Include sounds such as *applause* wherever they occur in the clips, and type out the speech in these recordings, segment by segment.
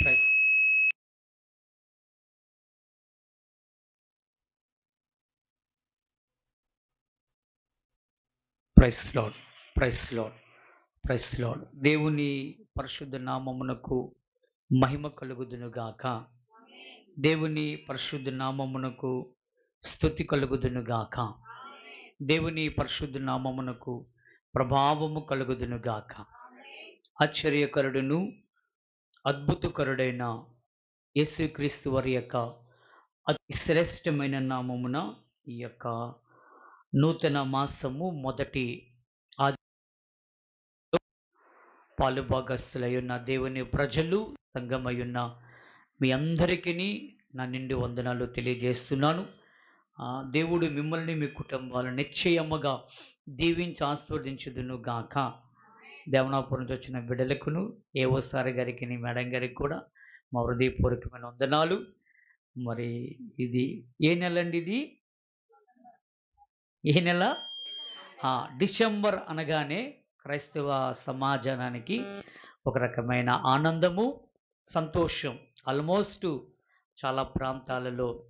Praise praise praise lord praise lord దేవుని పరిశుద్ధ నామమునకు మహిమ కలుగుదునుగాక దేవుని పరిశుద్ధ నామమునకు స్థుతి కలుగుదునుగాక దేవుని పరిశుద్ధ నామమునకు ప్రభావము కలుగుదునుగాక ఆశ్చర్యకరుడును అద్భుతకరుడైన యేసుక్రీస్తు వారి యొక్క అతి శ్రేష్టమైన నామమున ఈ యొక్క నూతన మాసము మొదటి ఆది పాలుభాగస్తులయ్యున్న దేవుని ప్రజలు సంగమయ్యున్న మీ అందరికీ నా నిండి వందనాలు తెలియజేస్తున్నాను. దేవుడు మిమ్మల్ని మీ కుటుంబాలను నిశ్చయముగా దీవించి ఆస్వాదించుదును గాక. దేవనాపురం నుంచి వచ్చిన బిడ్డలకును ఏవోసారి గారికి మేడం గారికి కూడా మా హృదయపూర్వకమైన వందనాలు. మరి ఇది ఏ నెల అండి ఇది? ఏ నెల? డిసెంబర్ అనగానే క్రైస్తవ సమాజానికి ఒక రకమైన ఆనందము సంతోషం. ఆల్మోస్ట్ చాలా ప్రాంతాలలో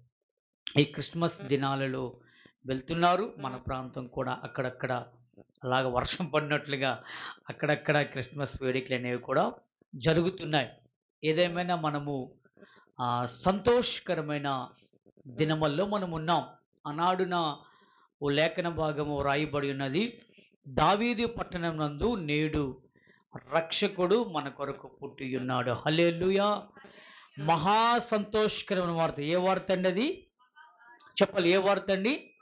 ఈ క్రిస్మస్ దినాలలో వెళ్తున్నారు. మన ప్రాంతం కూడా అక్కడక్కడ అలాగ వర్షం పడినట్లుగా అక్కడక్కడ క్రిస్మస్ వేడుకలు అనేవి కూడా జరుగుతున్నాయి. ఏదేమైనా మనము సంతోషకరమైన దినమల్లో మనం ఉన్నాం. ఆనాడున ఓ లేఖన భాగము రాయబడి ఉన్నది దావీది పట్టణం నందు నేడు రక్షకుడు మన కొరకు పుట్టి ఉన్నాడు. హలేలుయా మహా సంతోషకరమైన వార్త. ఏ వార్త అండి అది? చెప్పాలి. ఏ వార్త అండి?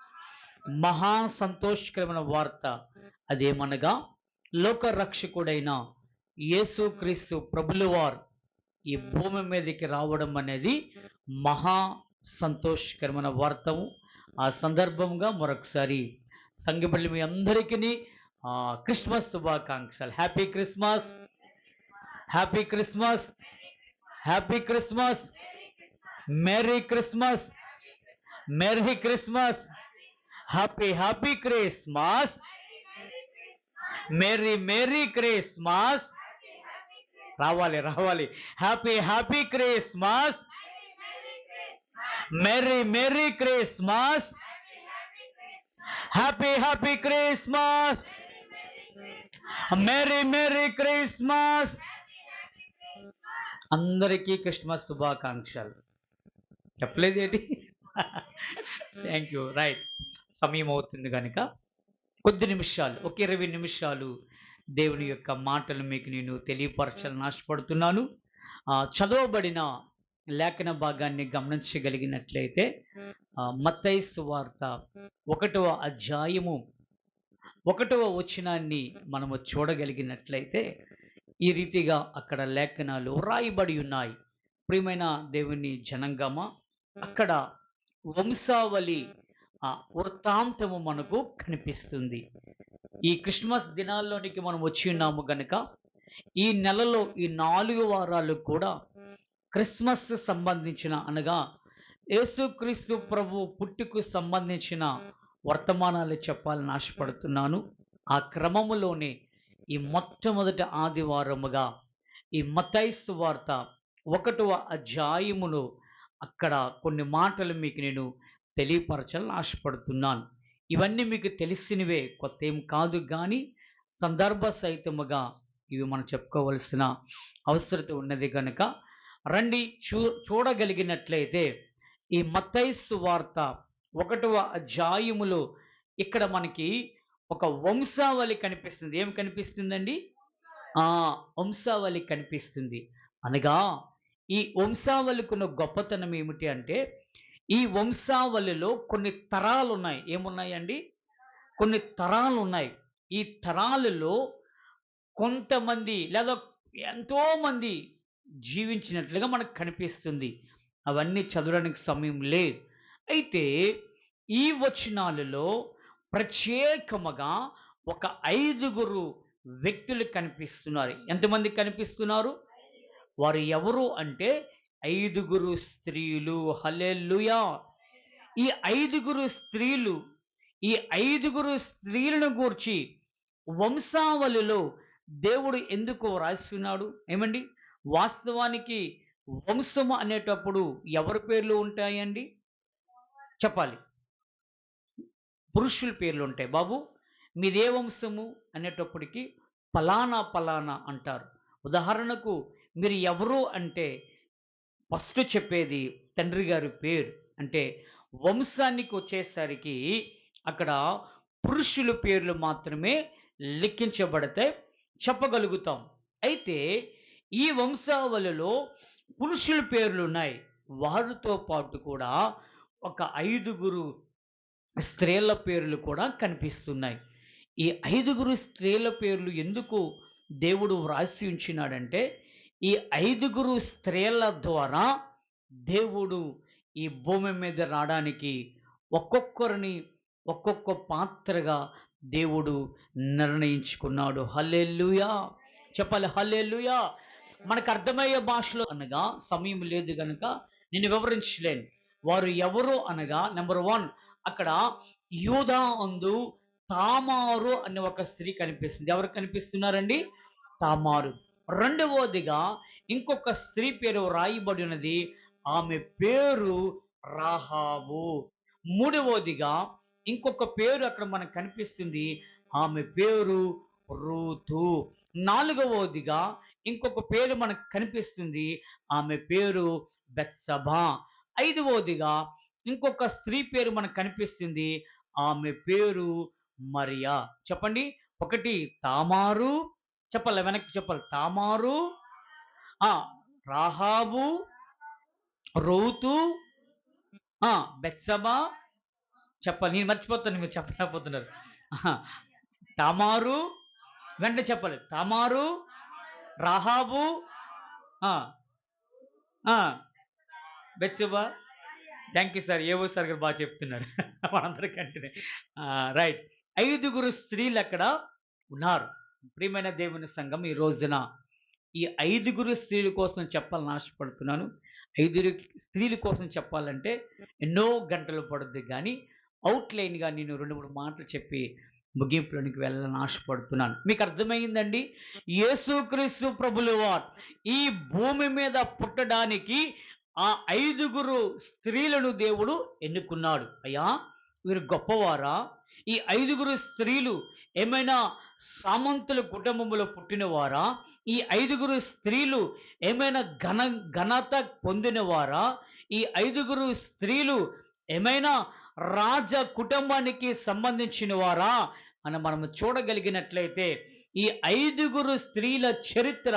మహా సంతోషకరమైన వార్త అదేమనగా లోక రక్షకుడైన యేసుక్రీస్తు ప్రభుల వారు ఈ భూమి మీదకి రావడం అనేది మహా సంతోషకరమైన వార్తము. ఆ సందర్భంగా మరొకసారి సంఘపల్లి మీ అందరికీ క్రిస్మస్ శుభాకాంక్షలు. Happy Christmas! Happy Christmas! Happy Christmas! Merry Christmas merry Christmas happy happy Christmas merry merry Christmas రావాలి రావాలి happy happy Christmas merry merry Christmas happy happy Christmas merry merry Christmas అందరికీ క్రిస్మస్ శుభాకాంక్షలు. చెప్పలేదు ఏంటి థ్యాంక్ యూ రైట్ సమయం అవుతుంది కనుక కొద్ది నిమిషాలు ఒక ఇరవై నిమిషాలు దేవుని యొక్క మాటలు మీకు నేను తెలియపరచాలని ఆశపడుతున్నాను. చదవబడిన లేఖన భాగాన్ని గమనించగలిగినట్లయితే ఆ, వార్త ఒకటవ అధ్యాయము ఒకటవ వచనాన్ని మనము చూడగలిగినట్లయితే ఈ రీతిగా అక్కడ లేఖనాలు రాయబడి ఉన్నాయి. ప్రియమైన దేవుని జనంగమ అక్కడ వంశావళి ఆ, వృత్తాంతము మనకు కనిపిస్తుంది. ఈ క్రిస్మస్ దినాల్లోనికి మనం వచ్చి ఉన్నాము గనుక ఈ నెలలో ఈ నాలుగు వారాలు కూడా క్రిస్మస్ సంబంధించిన అనగా యేసుక్రీస్తు ప్రభు పుట్టుకు సంబంధించిన వర్తమానాలు చెప్పాలని ఆశపడుతున్నాను. ఆ క్రమములోనే ఈ మొట్టమొదటి ఆదివారముగా ఈ మతైసు వార్త ఒకటవ అధ్యాయమును అక్కడ కొన్ని మాటలు మీకు నేను తెలియపరచాలని ఆశపడుతున్నాను. ఇవన్నీ మీకు తెలిసినవే కొత్త ఏం కాదు కానీ సందర్భ సహితముగా ఇవి మనం చెప్పుకోవలసిన అవసరత ఉన్నది కనుక రండి చూ చూడగలిగినట్లయితే ఈ మత్తైసు వార్త ఒకటవ అధ్యాయములో ఇక్కడ మనకి ఒక వంశావళి కనిపిస్తుంది. ఏం కనిపిస్తుందండి? ఆ వంశావళి కనిపిస్తుంది. అనగా ఈ వంశావళికి ఉన్న గొప్పతనం ఏమిటి అంటే ఈ వంశావళిలో కొన్ని తరాలు ఉన్నాయి ఏమున్నాయండి? కొన్ని తరాలు ఉన్నాయి ఈ తరాలలో కొంతమంది లేదా ఎంతోమంది జీవించినట్లుగా మనకు కనిపిస్తుంది. అవన్నీ చదవడానికి సమయం లేదు. అయితే ఈ వచనాలలో ప్రత్యేకముగా ఒక ఐదుగురు వ్యక్తులు కనిపిస్తున్నారు. ఎంతమంది కనిపిస్తున్నారు? వారు ఎవరు అంటే ఐదుగురు స్త్రీలు. హలెల్లుయా! ఈ ఐదుగురు స్త్రీలు ఈ ఐదుగురు స్త్రీలను గూర్చి వంశావళిలో దేవుడు ఎందుకు రాస్తున్నాడు ఏమండి? వాస్తవానికి వంశము అనేటప్పుడు ఎవరి పేర్లు ఉంటాయండి? చెప్పాలి. పురుషుల పేర్లు ఉంటాయి బాబు. మీదే వంశము అనేటప్పటికి పలానా పలానా అంటారు. ఉదాహరణకు మీరు ఎవరు అంటే ఫస్ట్ చెప్పేది తండ్రి గారి పేరు. అంటే వంశానికి వచ్చేసరికి అక్కడ పురుషుల పేర్లు మాత్రమే లెక్కించబడితే చెప్పగలుగుతాం. అయితే ఈ వంశావళిలో పురుషుల పేర్లు ఉన్నాయి. వారితో పాటు కూడా ఒక ఐదుగురు స్త్రీల పేర్లు కూడా కనిపిస్తున్నాయి. ఈ ఐదుగురు స్త్రీల పేర్లు ఎందుకు దేవుడు వ్రాసి ఉంచినాడంటే ఈ ఐదుగురు స్త్రీల ద్వారా దేవుడు ఈ భూమి మీద రావడానికి ఒక్కొక్కరిని ఒక్కొక్క పాత్రగా దేవుడు నిర్ణయించుకున్నాడు. హల్లెల్లుయా చెప్పాలి హల్లెల్లుయా మనకు అర్థమయ్యే భాషలో అనగా సమయం లేదు కనుక నేను వివరించలేను. వారు ఎవరు అనగా నెంబర్ వన్ అక్కడ యూదా అందు తామారు అనే ఒక స్త్రీ కనిపిస్తుంది. ఎవరు కనిపిస్తున్నారండి? తామారు. రెండవదిగా ఇంకొక స్త్రీ పేరు రాయబడి ఉన్నది ఆమె పేరు రాహాబు మూడవదిగా ఇంకొక పేరు అక్కడ మనకు కనిపిస్తుంది ఆమె పేరు రూతు. నాలుగవదిగా ఇంకొక పేరు మనకు కనిపిస్తుంది ఆమె పేరు బెత్సభా. ఐదవదిగా ఇంకొక స్త్రీ పేరు మనకు కనిపిస్తుంది ఆమె పేరు మరియా. చెప్పండి ఒకటి తామారు చెప్పాలి వెనక్కి చెప్పాలి. తామారు రాహాబు రౌతు బెత్సబా చెప్పాలి. నేను మర్చిపోతాను మీరు చెప్పలేకపోతున్నారు. తామారు వెంటనే చెప్పాలి. Tamar Rahab Bathsheba. Thank you sir ఏవో సార్ గారు బాగా చెప్తున్నారు. *laughs* మనందరికంటే రైట్ ఐదుగురు స్త్రీలు అక్కడ ఉన్నారు. ప్రియమైన దేవుని సంఘం ఈ రోజున ఈ ఐదుగురు స్త్రీల కోసం చెప్పాలని ఆశపడుతున్నాను. ఐదుగురు స్త్రీల కోసం చెప్పాలంటే ఎన్నో గంటలు పడుద్ది కానీ అవుట్లైన్గా నేను రెండు మూడు మాటలు చెప్పి ముగింపులోనికి వెళ్ళాలని ఆశపడుతున్నాను. మీకు అర్థమైందండి? యేసుక్రీస్తు ప్రభులు వారు ఈ భూమి మీద పుట్టడానికి ఆ ఐదుగురు స్త్రీలను దేవుడు ఎన్నుకున్నాడు. అయ్యా వీరు గొప్పవారా? ఈ ఐదుగురు స్త్రీలు ఏమైనా సామంతుల కుటుంబంలో పుట్టినవారా? ఈ ఐదుగురు స్త్రీలు ఏమైనా ఘన ఘనత పొందినవారా? ఈ ఐదుగురు స్త్రీలు ఏమైనా రాజ కుటుంబానికి సంబంధించిన వారా అని మనం చూడగలిగినట్లయితే ఈ ఐదుగురు స్త్రీల చరిత్ర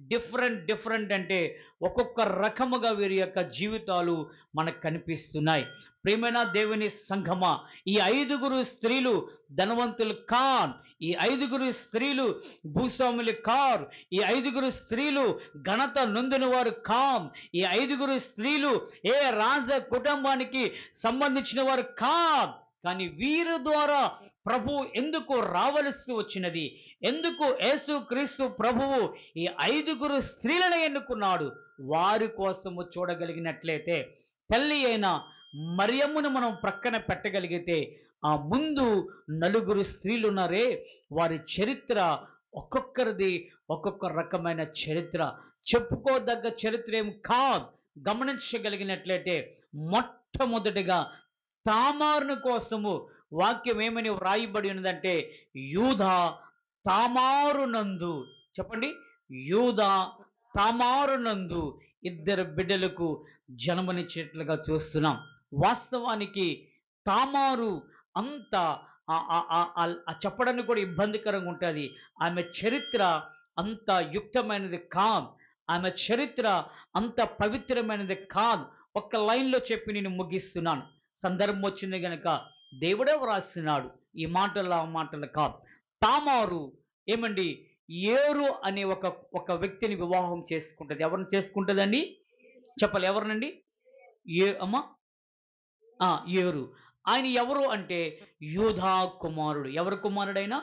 డిఫరెంట్ డిఫరెంట్ అంటే ఒక్కొక్క రకముగా వీరి యొక్క జీవితాలు మనకు కనిపిస్తున్నాయి. ప్రేమైన దేవుని సంఘమా? ఈ ఐదుగురు స్త్రీలు ధనవంతులు కాన్. ఈ ఐదుగురు స్త్రీలు భూస్వాములు కార్. ఈ ఐదుగురు స్త్రీలు ఘనత నొందిన వారు కామ్ ఈ ఐదుగురు స్త్రీలు ఏ రాజ కుటుంబానికి సంబంధించిన వారు కామ్ కానీ వీరి ద్వారా ప్రభు ఎందుకు రావలసి వచ్చినది? ఎందుకు యేసు క్రీస్తు ప్రభువు ఈ ఐదుగురు స్త్రీలను ఎన్నుకున్నాడు? వారి కోసము చూడగలిగినట్లయితే తల్లి అయిన మరియమ్మును మనం ప్రక్కన పెట్టగలిగితే ఆ ముందు నలుగురు స్త్రీలు ఉన్నారే. వారి చరిత్ర ఒక్కొక్కరిది ఒక్కొక్క రకమైన చరిత్ర. చెప్పుకోదగ్గ చరిత్ర ఏం కాదు. గమనించగలిగినట్లయితే మొట్టమొదటిగా తామారును కోసము వాక్యం ఏమని వ్రాయబడి ఉన్నదంటే యూధా తామారునందు చెప్పండి యూదా తామారునందు ఇద్దరు బిడ్డలకు జన్మనిచ్చేట్లుగా చూస్తున్నాం. వాస్తవానికి తామారు అంత ఆ- ఆ- చెప్పడానికి కూడా ఇబ్బందికరంగా ఉంటుంది. ఆమె చరిత్ర అంత యుక్తమైనది కాదు. ఆమె చరిత్ర అంత పవిత్రమైనది కాదు. ఒక్క లైన్లో చెప్పి నేను ముగిస్తున్నాను. సందర్భం వచ్చింది గనక దేవుడే వ్రాస్తున్నాడు ఈ మాటలు ఆ మాటలు కాదు. తామారు ఏమండి? ఏరు అనే ఒక ఒక వ్యక్తిని వివాహం చేసుకుంటుంది. ఎవరిని చేసుకుంటుందండి చెప్పాలి. ఎవరినండి? ఏ అమ్మా? ఆ, ఏరు. ఆయన ఎవరు అంటే యోధా కుమారుడు. ఎవరు కుమారుడైనా?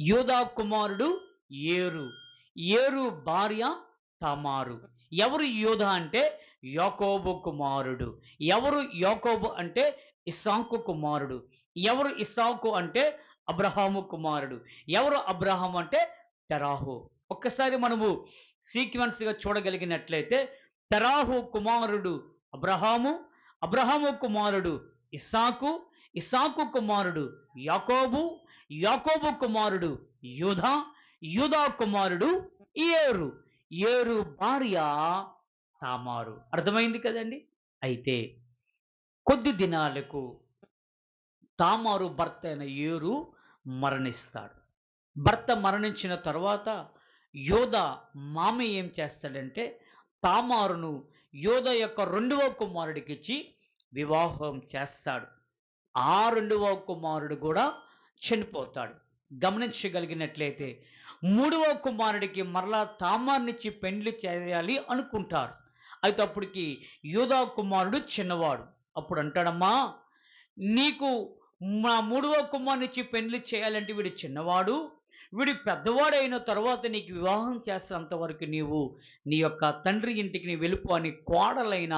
యోధా కుమారుడు ఏరు. ఏరు భార్య తమారు. ఎవరు యోధ అంటే యాకోబు కుమారుడు. ఎవరు యాకోబు అంటే? ఇస్సాంకు కుమారుడు. ఎవరు ఇస్సాంకు అంటే? అబ్రహాము కుమారుడు. ఎవరు అబ్రహాం అంటే? తెరాహు. ఒక్కసారి మనము సీక్వెన్స్గా చూడగలిగినట్లయితే తెరాహు కుమారుడు అబ్రహాము అబ్రహాము కుమారుడు ఇస్సాకు ఇస్సాకు కుమారుడు యాకోబు యాకోబు కుమారుడు యూధా యూదా కుమారుడు ఏరు. ఏరు భార్య తామారు. అర్థమైంది కదండి? అయితే కొద్ది దినాలకు తామారు భర్త అయిన ఏరు మరణిస్తాడు. భర్త మరణించిన తర్వాత యోధ మామ ఏం చేస్తాడంటే తామారును యోధ యొక్క రెండవ కుమారుడికిచ్చి వివాహం చేస్తాడు. ఆ రెండవ కుమారుడు కూడా చనిపోతాడు. గమనించగలిగినట్లయితే మూడవ కుమారుడికి మరలా తామార్నిచ్చి పెండ్లి చేయాలి అనుకుంటారు. అయితే అప్పటికి యోధా కుమారుడు చిన్నవాడు. అప్పుడు అంటాడమ్మా నీకు మా మూడవ కుమారునిచ్చి పెళ్ళి చేయాలంటే వీడు చిన్నవాడు వీడు పెద్దవాడైన తర్వాత నీకు వివాహం చేసినంత వరకు నీవు నీ యొక్క తండ్రి ఇంటికి నీ వెలుపు అని కోడలైన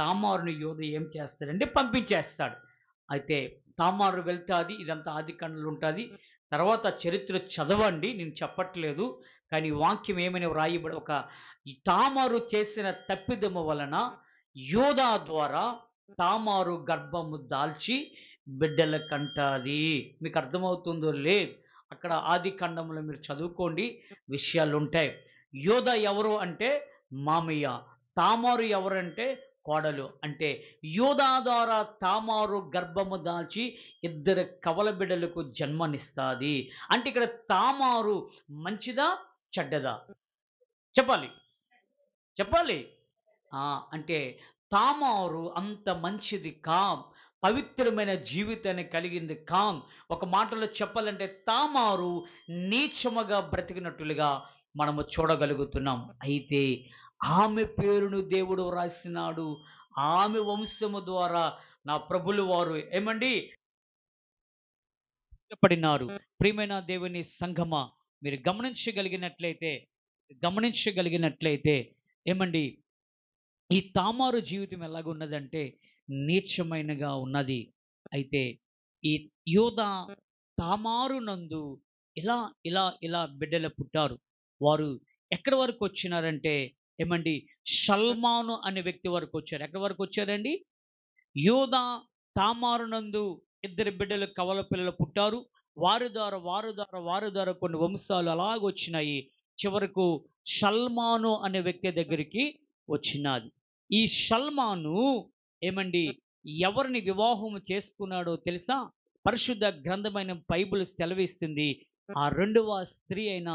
తామారుని యోధ ఏం చేస్తాడంటే పంపించేస్తాడు. అయితే తామారు వెళ్తాది ఇదంతా ఆది కండలు ఉంటుంది. తర్వాత చరిత్ర చదవండి నేను చెప్పట్లేదు కానీ వాక్యం ఏమని వ్రాయబడి ఒక తామారు చేసిన తప్పిదము వలన యోధా ద్వారా తామారు గర్భము దాల్చి బిడ్డల కంటాది. మీకు అర్థమవుతుందో లేదు. అక్కడ ఆది ఖండంలో మీరు చదువుకోండి. విషయాలు ఉంటాయి యోధ ఎవరు అంటే మామయ్య తామారు ఎవరంటే కోడలు. అంటే యోధా ద్వారా తామారు గర్భము దాల్చి ఇద్దరు కవల బిడ్డలకు జన్మనిస్తుంది. అంటే ఇక్కడ తామారు మంచిదా చెడ్డదా? చెప్పాలి. చెప్పాలి? ఆ, అంటే తామారు అంత మంచిది కాం పవిత్రమైన జీవితాన్ని కలిగింది కాం. ఒక మాటలో చెప్పాలంటే తామారు నీచముగా బ్రతికినట్లుగా మనము చూడగలుగుతున్నాం. అయితే ఆమె పేరును దేవుడు రాసినాడు. ఆమె వంశము ద్వారా నా ప్రభులు వారు ఏమండి? ఇష్టపడినారు. ప్రియమైన దేవుని సంఘమా మీరు గమనించగలిగినట్లయితే గమనించగలిగినట్లయితే ఏమండి? ఈ తామారు జీవితం ఎలాగున్నదంటే నీచమైనగా ఉన్నది. అయితే ఈ యోధ తామారు నందు ఇలా ఇలా ఇలా బిడ్డలు పుట్టారు. వారు ఎక్కడి వరకు వచ్చినారంటే ఏమండి? సల్మాను అనే వ్యక్తి వరకు వచ్చారు. ఎక్కడి వరకు వచ్చారండి? యోధ తామారు నందు ఇద్దరు బిడ్డలు కవల పిల్లలు పుట్టారు. వారి ద్వారా వారి ద్వారా వారి ద్వారా కొన్ని వంశాలు అలాగొచ్చినాయి. చివరకు షల్మాను అనే వ్యక్తి దగ్గరికి వచ్చినది. ఈ షల్మాను ఏమండి ఎవరిని వివాహం చేసుకున్నాడో తెలుసా? పరిశుద్ధ గ్రంథమైన బైబుల్ సెలవిస్తుంది. ఆ రెండవ స్త్రీ అయిన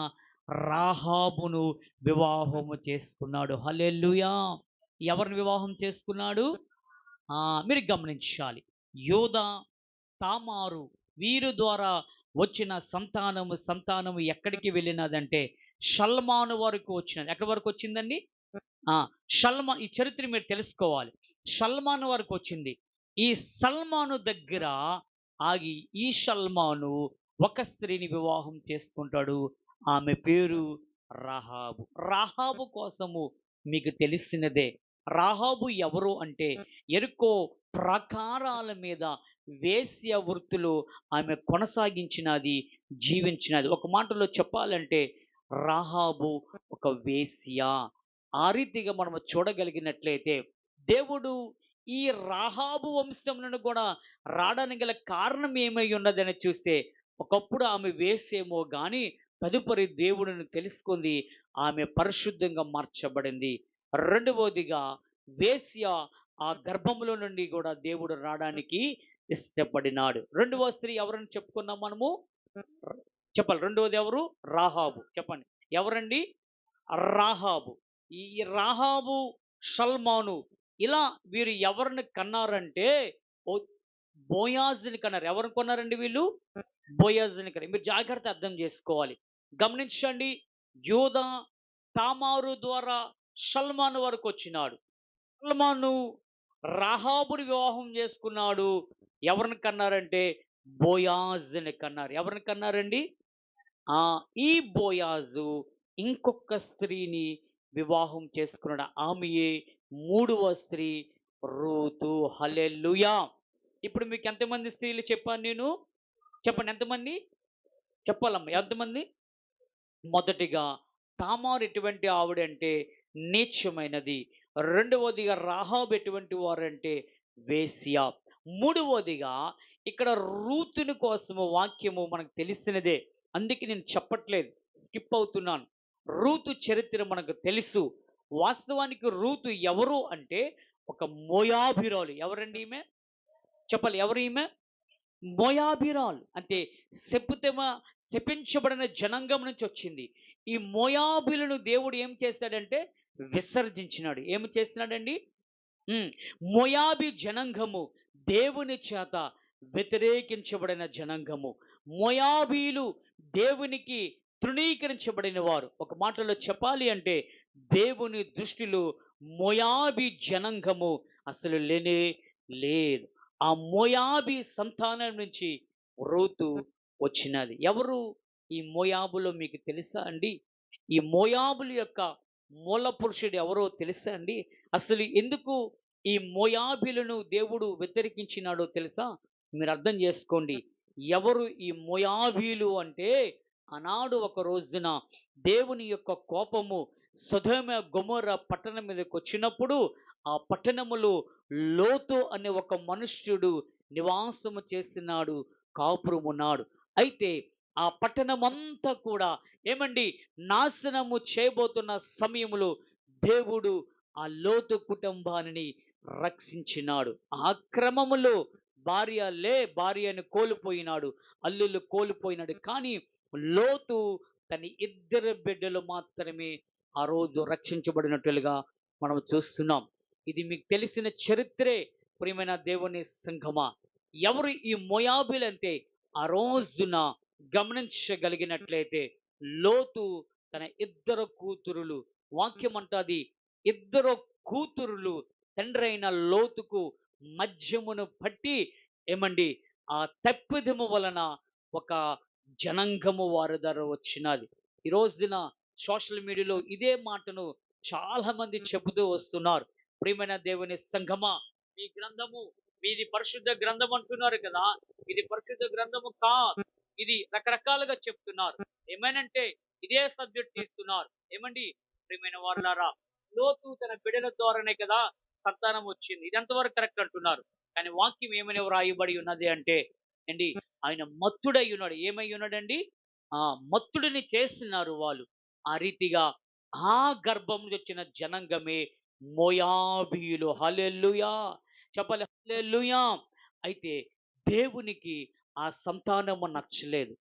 రాహాబును వివాహము చేసుకున్నాడు. హలెల్లుయా! ఎవరిని వివాహం చేసుకున్నాడు? ఆ, మీరు గమనించాలి. యోధ తామారు వీరు ద్వారా వచ్చిన సంతానము సంతానము ఎక్కడికి వెళ్ళినదంటే షల్మాను వరకు వచ్చినది. ఎక్కడి వరకు వచ్చిందండి? షల్మా ఈ చరిత్ర మీరు తెలుసుకోవాలి. షల్మాను వరకు వచ్చింది. ఈ సల్మాను దగ్గర ఆగి ఈ షల్మాను ఒక స్త్రీని వివాహం చేసుకుంటాడు. ఆమె పేరు రాహాబు. రాహాబు కోసము మీకు తెలిసినదే. రాహాబు ఎవరు అంటే ఎరుకో ప్రాకారాల మీద వేశ్య వృత్తులు ఆమె కొనసాగించినది జీవించినది. ఒక మాటలో చెప్పాలంటే రాహాబు ఒక వేశ్య. ఆ రీతిగా మనం చూడగలిగినట్లయితే దేవుడు ఈ రాహాబు వంశములను కూడా రావడానికి గల కారణం ఏమై ఉన్నదని చూస్తే ఒకప్పుడు ఆమె వేసేమో కానీ తదుపరి దేవుడిని తెలుసుకుంది. ఆమె పరిశుద్ధంగా మార్చబడింది. రెండవదిగా వేశ్య ఆ గర్భంలో నుండి కూడా దేవుడు రావడానికి ఇష్టపడినాడు. రెండవ స్త్రీ ఎవరని చెప్పుకున్నాం మనము? చెప్పాలి. రెండవది ఎవరు? రాహాబు. చెప్పండి. ఎవరండి? రాహాబు. ఈ రాహాబు షల్మాను ఇలా వీరు ఎవరిని కన్నారంటే బోయాజ్ని కన్నారు. ఎవరిని కొన్నారండి వీళ్ళు? బోయాజ్ని కన్నారు. మీరు జాగ్రత్త అర్థం చేసుకోవాలి. గమనించండి. యోధ తామారు ద్వారా సల్మాన్ వరకు వచ్చినాడు. సల్మాను రాహాబుని వివాహం చేసుకున్నాడు. ఎవరిని కన్నారంటే బోయాజుని కన్నారు. ఎవరిని కన్నారండి? ఆ ఈ బోయాజు ఇంకొక స్త్రీని వివాహం చేసుకున్నాడు. ఆమెయే మూడవ స్త్రీ రూతు. హలెల్లుయా! ఇప్పుడు మీకు ఎంతమంది స్త్రీలు చెప్పాను నేను? చెప్పండి ఎంతమంది? చెప్పాలమ్మా ఎంతమంది? మొదటిగా తామారు ఎటువంటి ఆవిడంటే నీచమైనది. రెండవదిగా రాహాబ్ ఎటువంటి వారంటే వేశ్య. మూడవదిగా ఇక్కడ రూతుని కోసము వాక్యము మనకు తెలిసినదే. అందుకే నేను చెప్పట్లేదు స్కిప్ అవుతున్నాను. రూతు చరిత్ర మనకు తెలుసు. వాస్తవానికి రూతు ఎవరు అంటే ఒక మోయాభిరాలు ఎవరండి ఈమె? చెప్పాలి ఎవరు ఈమె? మోయాభిరాలు అంటే శపితమ శపించబడిన జనాంగం నుంచి వచ్చింది. ఈ మోయాబులను దేవుడు ఏం చేశాడంటే విసర్జించినాడు. ఏమి చేసినాడండి? ఉమ్, మోయాబి జనాంగము దేవుని చేత వ్యతిరేకించబడిన జనాంగము. మోయాబీలు దేవునికి తృణీకరించబడిన వారు ఒక మాటలో చెప్పాలి అంటే దేవుని దృష్టిలో మొయాబి జనాంగము అసలు లేనే లేదు. ఆ మొయాబి సంతానం నుంచి రోతు వచ్చినది. ఎవరు? ఈ మోయాబులో మీకు తెలుసా అండి? ఈ మోయాబుల యొక్క మూల పురుషుడు ఎవరో తెలుసా అండి? అసలు ఎందుకు ఈ మోయాబిలను దేవుడు వ్యతిరేకించినాడో తెలుసా? మీరు అర్థం చేసుకోండి. ఎవరు ఈ మోయాబీలు అంటే ఆనాడు ఒక రోజున దేవుని యొక్క కోపము సుధమ గుమర పట్టణం మీదకి వచ్చినప్పుడు ఆ పట్టణములో లోతు అనే ఒక మనుష్యుడు నివాసము చేసినాడు కాపురమున్నాడు అయితే ఆ పట్టణమంతా కూడా ఏమండి? నాశనము చేయబోతున్న సమయంలో దేవుడు ఆ లోతు కుటుంబాన్ని రక్షించినాడు. ఆ క్రమములో భార్య లే భార్యను కోల్పోయినాడు. అల్లులు కోల్పోయినాడు. కానీ లోతు తన ఇద్దరు బిడ్డలు మాత్రమే ఆ రోజు రక్షించబడినట్లుగా మనం చూస్తున్నాం. ఇది మీకు తెలిసిన చరిత్రే ప్రియమైన దేవుని సంఘమా. ఎవరు ఈ మొయాబిలంటే ఆ రోజున గమనించగలిగినట్లయితే లోతు తన ఇద్దరు కూతురులు వాక్యం అంటది ఇద్దరు కూతురులు తండ్రి అయిన లోతుకు మధ్యమును పట్టి ఏమండి? ఆ తప్పిదము వలన ఒక జనాంగము వారి ధర వచ్చినది. ఈ రోజున సోషల్ మీడియాలో ఇదే మాటను చాలా మంది చెబుతూ వస్తున్నారు. ప్రియమైన దేవుని సంఘమా ఈ గ్రంథము మీది పరిశుద్ధ గ్రంథం అంటున్నారు కదా? ఇది పరిశుద్ధ గ్రంథము కా? ఇది రకరకాలుగా చెప్తున్నారు. ఏమైనంటే ఇదే సబ్జెక్ట్ తీస్తున్నారు. ఏమండి? ప్రియమైన వారులారా లోతు తన బిడల ద్వారానే కదా సంతానం వచ్చింది. ఇది ఎంతవరకు కరెక్ట్ అంటున్నారు? కానీ వాక్యం ఏమని వ్రాయబడి ఉన్నది అంటే అండి ఆయన మత్తుడై ఉన్నాడు ఏమై ఉన్నాడండి ఆ మత్తుడిని చేస్తున్నారు వాళ్ళు. ఆ రీతిగా ఆ గర్భం నుంచి వచ్చిన జనాంగమే మోయాబీయులు. హలెల్లుయా! చెప్పాలి. హల్లెలూయా! అయితే దేవునికి ఆ సంతానము నచ్చలేదు.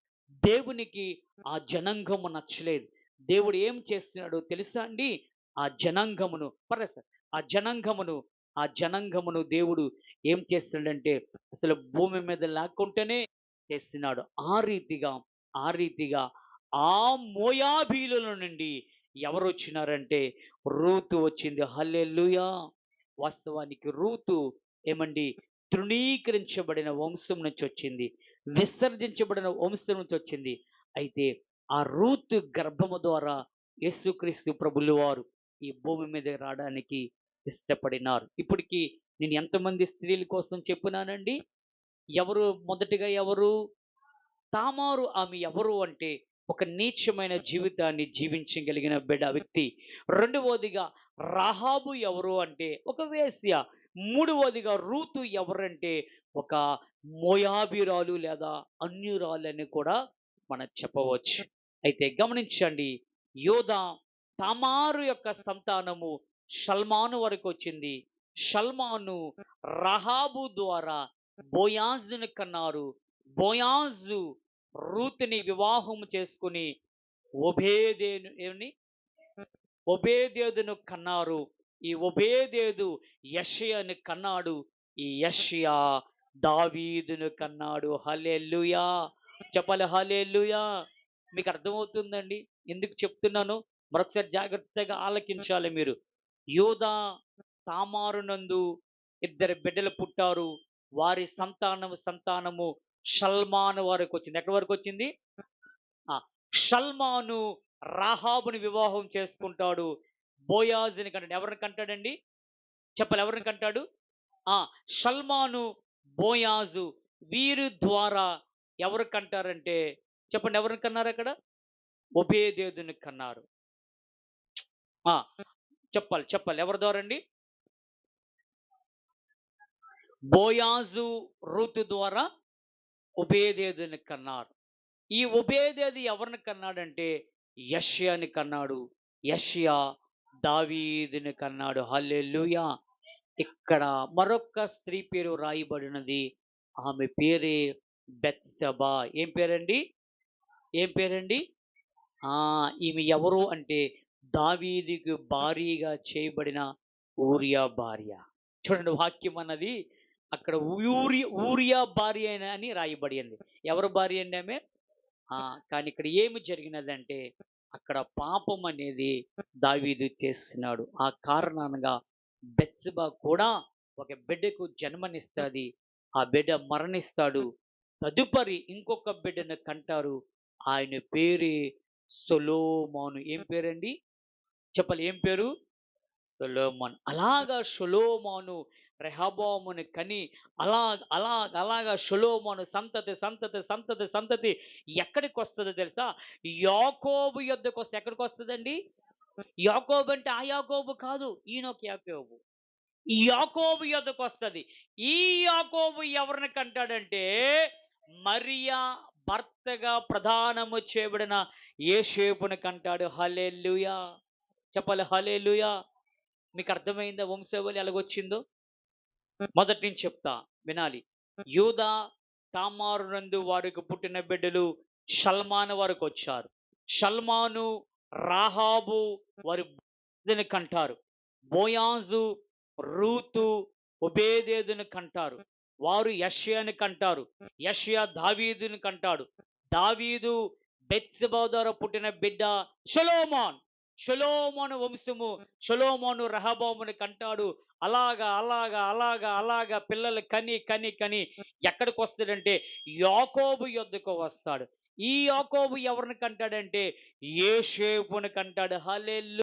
దేవునికి ఆ జనాంగము నచ్చలేదు. దేవుడు ఏం చేస్తున్నాడో తెలుసా అండి? ఆ జనాంగమును పర్లేదు సార్. ఆ జనాంగమును ఆ జనాంగమును దేవుడు ఏం చేస్తున్నాడంటే అసలు భూమి మీద లేకుంటేనే చేస్తున్నాడు. ఆ రీతిగా ఆ రీతిగా ఆ మోయాబీల నుండి ఎవరు వచ్చినారంటే రూతు వచ్చింది. హల్లెల్లుయా వాస్తవానికి రూతు ఏమండి? తృణీకరించబడిన వంశం నుంచి వచ్చింది. విసర్జించబడిన వంశం నుంచి వచ్చింది. అయితే ఆ రూతు గర్భము ద్వారా యేసుక్రీస్తు ప్రభులు వారు ఈ భూమి మీద రావడానికి ఇష్టపడినారు. ఇప్పటికి నేను ఎంతమంది స్త్రీల కోసం చెప్పినానండి? ఎవరు మొదటిగా ఎవరు? తామారు ఆమె ఎవరు అంటే ఒక నీచమైన జీవితాన్ని జీవించగలిగిన బిడ్డ వ్యక్తి. రెండవదిగా రాహాబు ఎవరు అంటే ఒక వేశ్య. మూడవదిగా రూతు ఎవరంటే ఒక మోయాబిరాలు లేదా అన్యురాలు అని కూడా మనం చెప్పవచ్చు. అయితే గమనించండి. యోధ తామారు యొక్క సంతానము షల్మాను వరకు వచ్చింది. షల్మాను రహాబు ద్వారా బోయాజును కన్నారు. బోయాజు రూతుని వివాహం చేసుకుని ఒబేదేను ఏమని ఒబేదేదును కన్నారు. ఈ ఒబేదేదు యషయను కన్నాడు. ఈ యషియా దావీదును కన్నాడు. హలెల్లుయా! చెప్పాలి హలెల్లుయా! మీకు అర్థమవుతుందండి? ఎందుకు చెప్తున్నాను? మరొకసారి జాగ్రత్తగా ఆలకించాలి మీరు. యోధా తామారునందు ఇద్దరు బిడ్డలు పుట్టారు. వారి సంతానము సంతానము షల్మాను వారికి వచ్చింది. ఎక్కడి వరకు వచ్చింది? ఆ, షల్మాను రాహాబుని వివాహం చేసుకుంటాడు. బోయాజుని కంటాడు. ఎవరిని కంటాడండి? చెప్పాలి ఎవరిని కంటాడు? ఆ షల్మాను బోయాజు వీరి ద్వారా ఎవరు కంటారంటే చెప్పండి ఎవరిని కన్నారు అక్కడ? ఒబేదేదుని కన్నారు. చెప్పాలి చెప్పాలి. ఎవరి ద్వారా అండి బోయాజు రూతు ద్వారా ఉబేదేదుని కన్నారు. ఈ ఉబేదేది ఎవరిని కన్నాడంటే యష్యాని కన్నాడు. యష్యా దావీదిని కన్నాడు. హల్లెలుయా! ఇక్కడ మరొక స్త్రీ పేరు రాయబడినది. ఆమె పేరే బెత్సబా. ఏం పేరండి? ఏం పేరండి? ఆ ఈమె ఎవరు అంటే దావీదికి భారీగా చేయబడిన ఊరియా భార్య. చూడండి వాక్యం అన్నది అక్కడ ఊరి ఊరియా భార్య అని రాయబడింది ఎవరు భార్య అండి ఆమె? ఆ, కానీ ఇక్కడ ఏమి జరిగినదంటే అక్కడ పాపం అనేది దావీదు చేస్తున్నాడు. ఆ కారణంగా బెత్సబా కూడా ఒక బిడ్డకు జన్మనిస్తుంది. ఆ బిడ్డ మరణిస్తాడు. తదుపరి ఇంకొక బిడ్డను కంటారు. ఆయన పేరే సొలోమోను. ఏం పేరండి? చెప్పాలి. ఏం పేరు? సొలోమాన్. అలాగా షొలోమాను రెహబాముని కని అలా అలా అలాగా షొలోమాను సంతతి సంతతి సంతతి సంతతి ఎక్కడికి వస్తుందో తెలుసా? యాకోబు యొద్దకు వస్తే ఎక్కడికి వస్తుందండి యాకోబు అంటే ఆ యాకోబు కాదు ఈయనొక యాకోబు. ఈ యాకోబు యొద్దకు వస్తుంది ఈ యాకోబు ఎవరిని కంటాడంటే మరియా భర్తగా ప్రధానము చేయబడిన ఏ షేపును కంటాడు. హలెల్లుయా! చెప్పాలి హలెలుయా మీకు అర్థమైందా వంశవలి ఎలాగొచ్చిందో? మొదటి నుంచి చెప్తా వినాలి. యూదా తామారు నందు వారికి పుట్టిన బిడ్డలు షల్మాను వారికి వచ్చారు. షల్మాను రాహాబు వారి బుద్ధిని కంటారు. బోయాజు రూతు ఉబేదేదుని కంటారు. వారు యష్యాని కంటారు. యష్యా దావీదుని కంటాడు. దావీదు బెత్సబా ద్వారా పుట్టిన బిడ్డ షొలోమాన్. షొలోమోను వంశము షొలోమోను రహబోముని కంటాడు. అలాగా అలాగా అలాగా అలాగా పిల్లలు కని కని కని ఎక్కడికి వస్తాడంటే యాకోబు యొద్దకు వస్తాడు. ఈ యాకోబు ఎవరిని కంటాడంటే ఏ షేపుని కంటాడు. హలెల్లు